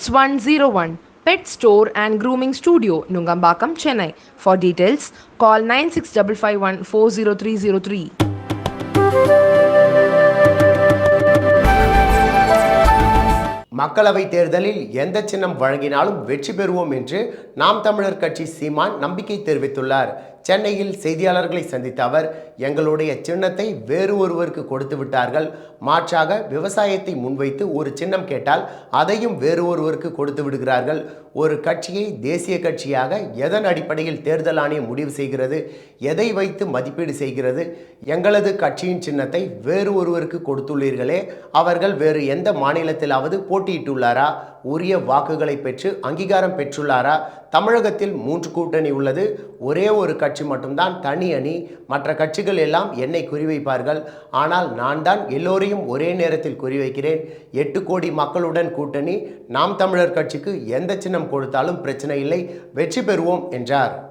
Pets 101 Pet Store and Grooming Studio, Nungambakam, Chennai. For details, call 96551 40303. மக்களவைத் தேர்தலில் எந்த சின்னம் வழங்கினாலும் வெற்றி பெறுவோம் என்று நாம் தமிழர் கட்சி சீமான் நம்பிக்கை தெரிவித்துள்ளார் சென்னையில் செய்தியாளர்களை சந்தித்த அவர் எங்களுடைய சின்னத்தை வேறு ஒருவருக்கு கொடுத்து விட்டார்கள். மாற்றாக விவசாயத்தை முன்வைத்து ஒரு சின்னம் கேட்டால் அதையும் வேறு ஒருவருக்கு கொடுத்து விடுகிறார்கள். ஒரு கட்சியை தேசிய கட்சியாக எதன் அடிப்படையில் தேர்தல் ஆணையம் முடிவு செய்கிறது? எதை வைத்து மதிப்பீடு செய்கிறது? எங்களது கட்சியின் சின்னத்தை வேறு ஒருவருக்கு கொடுத்துள்ளீர்களே. அவர்கள் வேறு எந்த மாநிலத்திலாவது போட்டியிட்டுள்ளாரா? உரிய வாக்குகளை பெற்று அங்கீகாரம் பெற்றுள்ளாரா? தமிழகத்தில் மூன்று கூட்டணி உள்ளது. ஒரே ஒரு கட்சி மட்டும்தான் தனி அணி. மற்ற கட்சிகள் எல்லாம் என்னை குறிவைப்பார்கள். ஆனால் நான் தான் எல்லோரையும் ஒரே நேரத்தில் குறிவைக்கிறேன். எட்டு கோடி மக்களுடன் கூட்டணி. நாம் தமிழர் கட்சிக்கு எந்த சின்னம் கொடுத்தாலும் பிரச்சனை இல்லை. வெற்றி பெறுவோம் என்றார்.